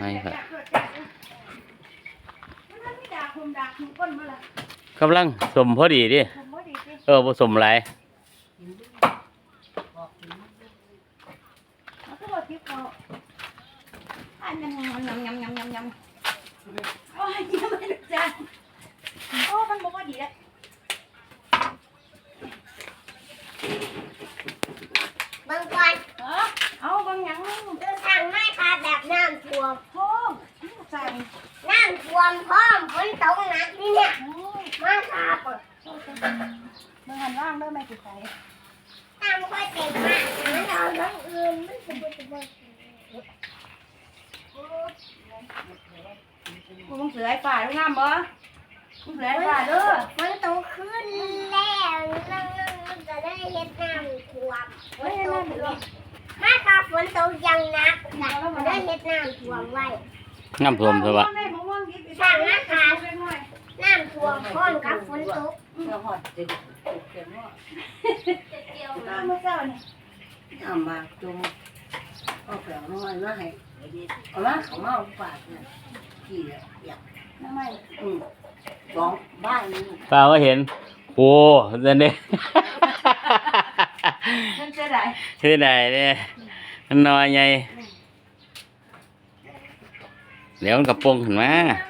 ให้ครับมันไม่ด่าคุมด่าคุมก้นมาละกำลังสมพอดีดิ เออผสมหลายมันก็บอกที่เขาอันนั้นยำยำยำยำยำโอ้ยยังไม่อนบอกว่างวันเออเอาบางอย่างจะสั่งไม่ค่ะแบบน้ำท่วม สั่งน้ำท่วมพร้อมฝนตกหนักนี่เนี่ยโอ้ยมาค่ะเปิดบางหันว่างเด้อไม่ติดใจน้ำค่อยเต็มมากมันเอาเรื่องอื่นมันจะเป็นแบบกูมึงเสือไอ้ป่าดูงามบ่มึงเสือไอ้ป่าเด้อฝนตกขึ้นแล้วนั่งมันจะได้เห็ดน้ำท่วมฝเฮ้ยนตนั่กนเด้อ มาค่ะฝนตกอยังหนักจะได้เห็ดน้ำท่วมไว้ น้ำท่วมซะวะสั่งนะคะน้ำท่วมพร้อมกับฝนตกเราหอดติดเขียนว่าเมื่อเช้านี่ทำมาจงเอาแปลงน้อยมาให้เอามาเขามาเอาฝากเนี่ยกี่อยากน้ำไม่อืมสองบ้านนี่ป้าก็เห็นโอ้เดี๋ยวนี้ฉันเดายที่ไหนเนี่ยนน้อยไง เลี้ยวมันกระโปรงขึ้นมาน้ำ